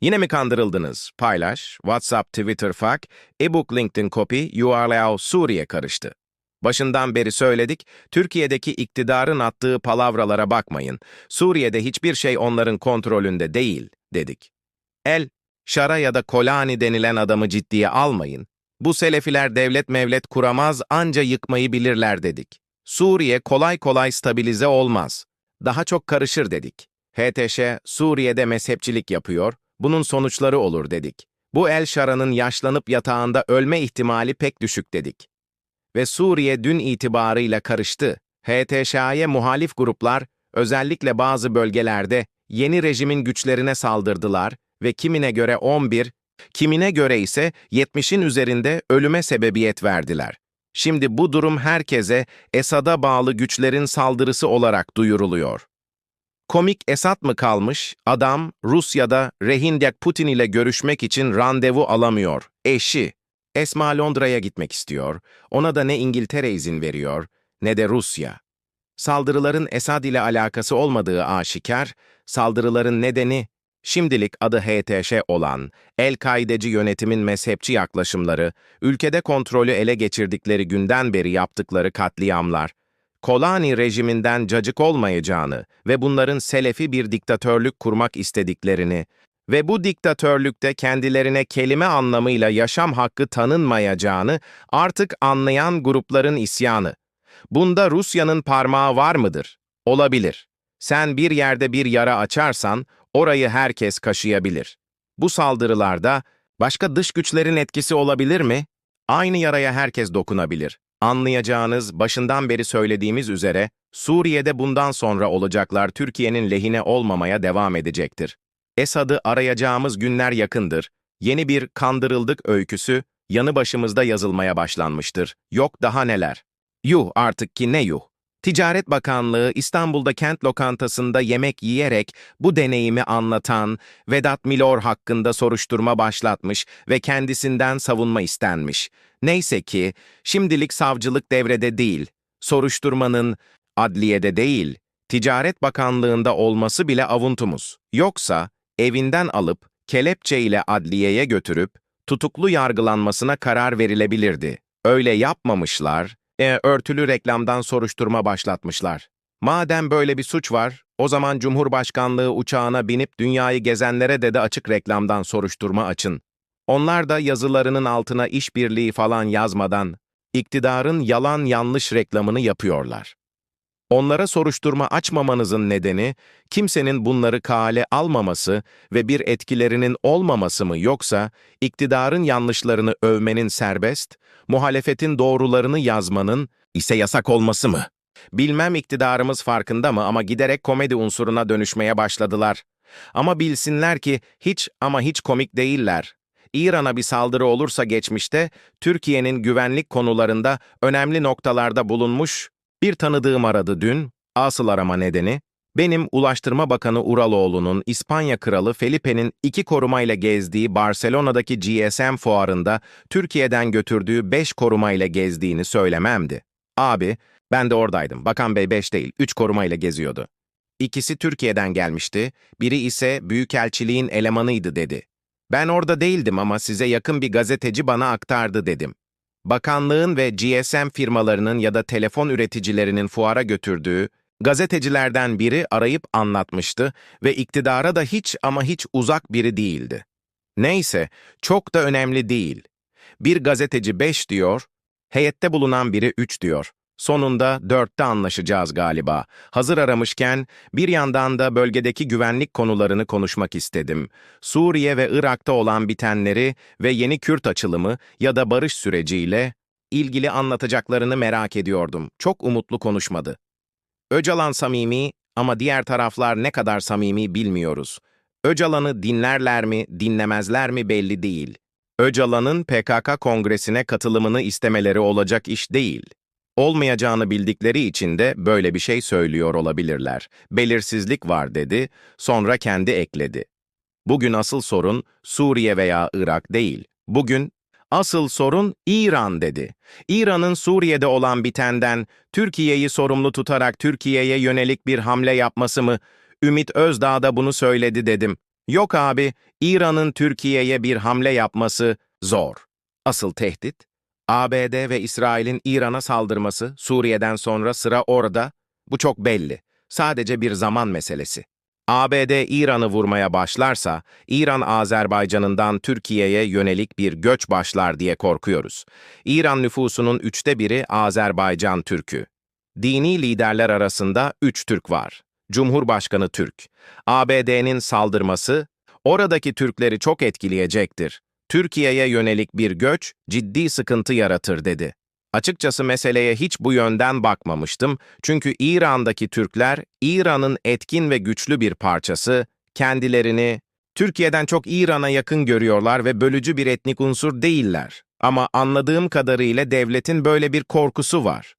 Yine mi kandırıldınız? Paylaş, WhatsApp, Twitter, FAQ, e-book, LinkedIn copy, URL, Suriye karıştı. Başından beri söyledik, Türkiye'deki iktidarın attığı palavralara bakmayın. Suriye'de hiçbir şey onların kontrolünde değil, dedik. El, Şara ya da Kolani denilen adamı ciddiye almayın. Bu Selefiler devlet mevlet kuramaz, anca yıkmayı bilirler dedik. Suriye kolay kolay stabilize olmaz. Daha çok karışır dedik. HTŞ, Suriye'de mezhepçilik yapıyor, bunun sonuçları olur dedik. Bu El Şara'nın yaşlanıp yatağında ölme ihtimali pek düşük dedik. Ve Suriye dün itibarıyla karıştı. HTŞ'ye muhalif gruplar, özellikle bazı bölgelerde yeni rejimin güçlerine saldırdılar ve kimine göre 11, kimine göre ise 70'in üzerinde ölüme sebebiyet verdiler. Şimdi bu durum herkese Esad'a bağlı güçlerin saldırısı olarak duyuruluyor. Komik Esad mı kalmış? Adam Rusya'da Rehindak Putin ile görüşmek için randevu alamıyor. Eşi. Esma Londra'ya gitmek istiyor. Ona da ne İngiltere izin veriyor ne de Rusya. Saldırıların Esad ile alakası olmadığı aşikar, saldırıların nedeni şimdilik adı HTŞ olan El-Kaideci yönetimin mezhepçi yaklaşımları, ülkede kontrolü ele geçirdikleri günden beri yaptıkları katliamlar, Kolani rejiminden cacık olmayacağını ve bunların Selefi bir diktatörlük kurmak istediklerini ve bu diktatörlükte kendilerine kelime anlamıyla yaşam hakkı tanınmayacağını artık anlayan grupların isyanı. Bunda Rusya'nın parmağı var mıdır? Olabilir. Sen bir yerde bir yara açarsan, orayı herkes kaşıyabilir. Bu saldırılarda başka dış güçlerin etkisi olabilir mi? Aynı yaraya herkes dokunabilir. Anlayacağınız, başından beri söylediğimiz üzere, Suriye'de bundan sonra olacaklar Türkiye'nin lehine olmamaya devam edecektir. Esad'ı arayacağımız günler yakındır. Yeni bir kandırıldık öyküsü, yanı başımızda yazılmaya başlanmıştır. Yok daha neler. Yuh artık ki ne yuh. Ticaret Bakanlığı İstanbul'da kent lokantasında yemek yiyerek bu deneyimi anlatan Vedat Milor hakkında soruşturma başlatmış ve kendisinden savunma istenmiş. Neyse ki şimdilik savcılık devrede değil, soruşturmanın adliyede değil, Ticaret Bakanlığında olması bile avuntumuz. Yoksa evinden alıp kelepçe ile adliyeye götürüp tutuklu yargılanmasına karar verilebilirdi. Öyle yapmamışlar, e, örtülü reklamdan soruşturma başlatmışlar. Madem böyle bir suç var, o zaman Cumhurbaşkanlığı uçağına binip dünyayı gezenlere de de açık reklamdan soruşturma açın. Onlar da yazılarının altına işbirliği falan yazmadan, iktidarın yalan yanlış reklamını yapıyorlar. Onlara soruşturma açmamanızın nedeni, kimsenin bunları kale almaması ve bir etkilerinin olmaması mı yoksa, iktidarın yanlışlarını övmenin serbest, muhalefetin doğrularını yazmanın ise yasak olması mı? Bilmem iktidarımız farkında mı ama giderek komedi unsuruna dönüşmeye başladılar. Ama bilsinler ki hiç ama hiç komik değiller. İran'a bir saldırı olursa geçmişte, Türkiye'nin güvenlik konularında önemli noktalarda bulunmuş, bir tanıdığım aradı dün, asıl arama nedeni, benim Ulaştırma Bakanı Uraloğlu'nun İspanya Kralı Felipe'nin iki korumayla gezdiği Barcelona'daki GSM fuarında Türkiye'den götürdüğü beş korumayla gezdiğini söylememdi. Abi, ben de oradaydım. Bakan Bey beş değil, üç korumayla geziyordu. İkisi Türkiye'den gelmişti, biri ise Büyükelçiliğin elemanıydı dedi. Ben orada değildim ama size yakın bir gazeteci bana aktardı dedim. Bakanlığın ve GSM firmalarının ya da telefon üreticilerinin fuara götürdüğü gazetecilerden biri arayıp anlatmıştı ve iktidara da hiç ama hiç uzak biri değildi. Neyse, çok da önemli değil. Bir gazeteci 5 diyor, heyette bulunan biri 3 diyor. Sonunda dörtte anlaşacağız galiba. Hazır aramışken bir yandan da bölgedeki güvenlik konularını konuşmak istedim. Suriye ve Irak'ta olan bitenleri ve yeni Kürt açılımı ya da barış süreciyle ilgili anlatacaklarını merak ediyordum. Çok umutlu konuşmadı. Öcalan samimi ama diğer taraflar ne kadar samimi bilmiyoruz. Öcalan'ı dinlerler mi, dinlemezler mi belli değil. Öcalan'ın PKK kongresine katılımını istemeleri olacak iş değil. Olmayacağını bildikleri için de böyle bir şey söylüyor olabilirler. Belirsizlik var dedi, sonra kendi ekledi. Bugün asıl sorun Suriye veya Irak değil. Bugün asıl sorun İran dedi. İran'ın Suriye'de olan bitenden Türkiye'yi sorumlu tutarak Türkiye'ye yönelik bir hamle yapması mı? Ümit Özdağ da bunu söyledi dedim. Yok abi, İran'ın Türkiye'ye bir hamle yapması zor. Asıl tehdit, ABD ve İsrail'in İran'a saldırması, Suriye'den sonra sıra orada. Bu çok belli. Sadece bir zaman meselesi. ABD İran'ı vurmaya başlarsa, İran Azerbaycan'ından Türkiye'ye yönelik bir göç başlar diye korkuyoruz. İran nüfusunun üçte biri Azerbaycan Türkü. Dini liderler arasında üç Türk var. Cumhurbaşkanı Türk. ABD'nin saldırması, oradaki Türkleri çok etkileyecektir. Türkiye'ye yönelik bir göç ciddi sıkıntı yaratır dedi. Açıkçası meseleye hiç bu yönden bakmamıştım çünkü İran'daki Türkler, İran'ın etkin ve güçlü bir parçası, kendilerini Türkiye'den çok İran'a yakın görüyorlar ve bölücü bir etnik unsur değiller. Ama anladığım kadarıyla devletin böyle bir korkusu var.